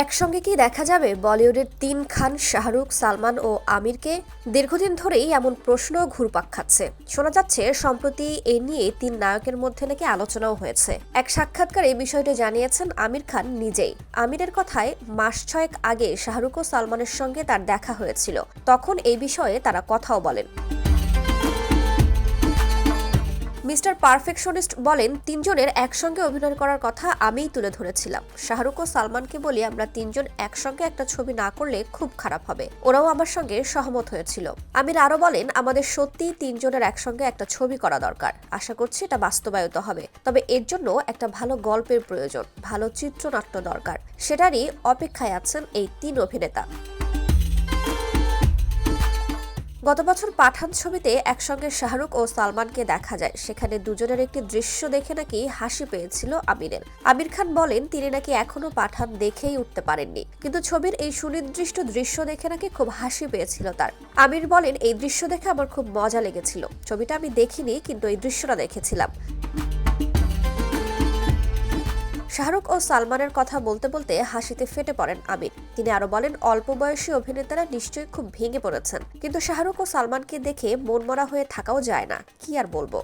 একসঙ্গে কি দেখা যাবে? বলিউডের তিন খান, শাহরুখ, সালমান ও আমিরকে দীর্ঘদিন ধরেই এমন প্রশ্ন ঘুরপাক খাচ্ছে। শোনা যাচ্ছে, সম্প্রতি এ নিয়ে তিন নায়কের মধ্যে নাকি আলোচনাও হয়েছে। এক সাক্ষাৎকারে বিষয়টি জানিয়েছেন আমির খান নিজেই। আমিরের কথায় মাস ছয়েক আগে শাহরুখ ও সালমানের সঙ্গে তার দেখা হয়েছিল। তখন এই বিষয়ে তারা কথাও বলেন। মিস্টার পারফেকশনিস্ট বলেন, তিনজনের একসঙ্গে অভিনয় করার কথা আমিই তুলে ধরেছিলাম। শাহরুখ ও সালমানকে বলি আমরা তিনজন একসঙ্গে একটা ছবি না করলে খুব খারাপ হবে। ওরাও আমার সঙ্গে সহমত হয়েছিল। আমির আরও বলেন, আমাদের সত্যিই তিনজনের একসঙ্গে একটা ছবি করা দরকার। আশা করছি এটা বাস্তবায়িত হবে। তবে এর জন্য একটা ভালো গল্পের প্রয়োজন, ভালো চিত্রনাট্য দরকার। সেটারই অপেক্ষায় আছেন এই তিন অভিনেতা। গত বছর পাঠান ছবিতে একসঙ্গে শাহরুখ ও সালমানকে দেখা যায়। সেখানে দুজনের একটি দৃশ্য দেখে নাকি হাসি পেয়েছিল আমিরের। আমির খান বলেন, তিনি নাকি এখনও পাঠান দেখেই উঠতে পারেননি। কিন্তু ছবির এই সুনির্দিষ্ট দৃশ্য দেখে নাকি খুব হাসি পেয়েছিল তার। আমির বলেন, এই দৃশ্য দেখে আমার খুব মজা লেগেছিল। ছবিটা আমি দেখিনি, কিন্তু এই দৃশ্যটা দেখেছিলাম। শাহরুখ ও সালমানের কথা বলতে বলতে হাসিতে ফেটে পড়েন আমির। তিনি আরও বলেন, অল্প বয়সী অভিনেতারা নিশ্চয়ই খুব ভেঙে পড়েছেন। কিন্তু শাহরুখ ও সালমানকে দেখে মনমরা হয়ে থাকাও যায় না। কি আর বলব?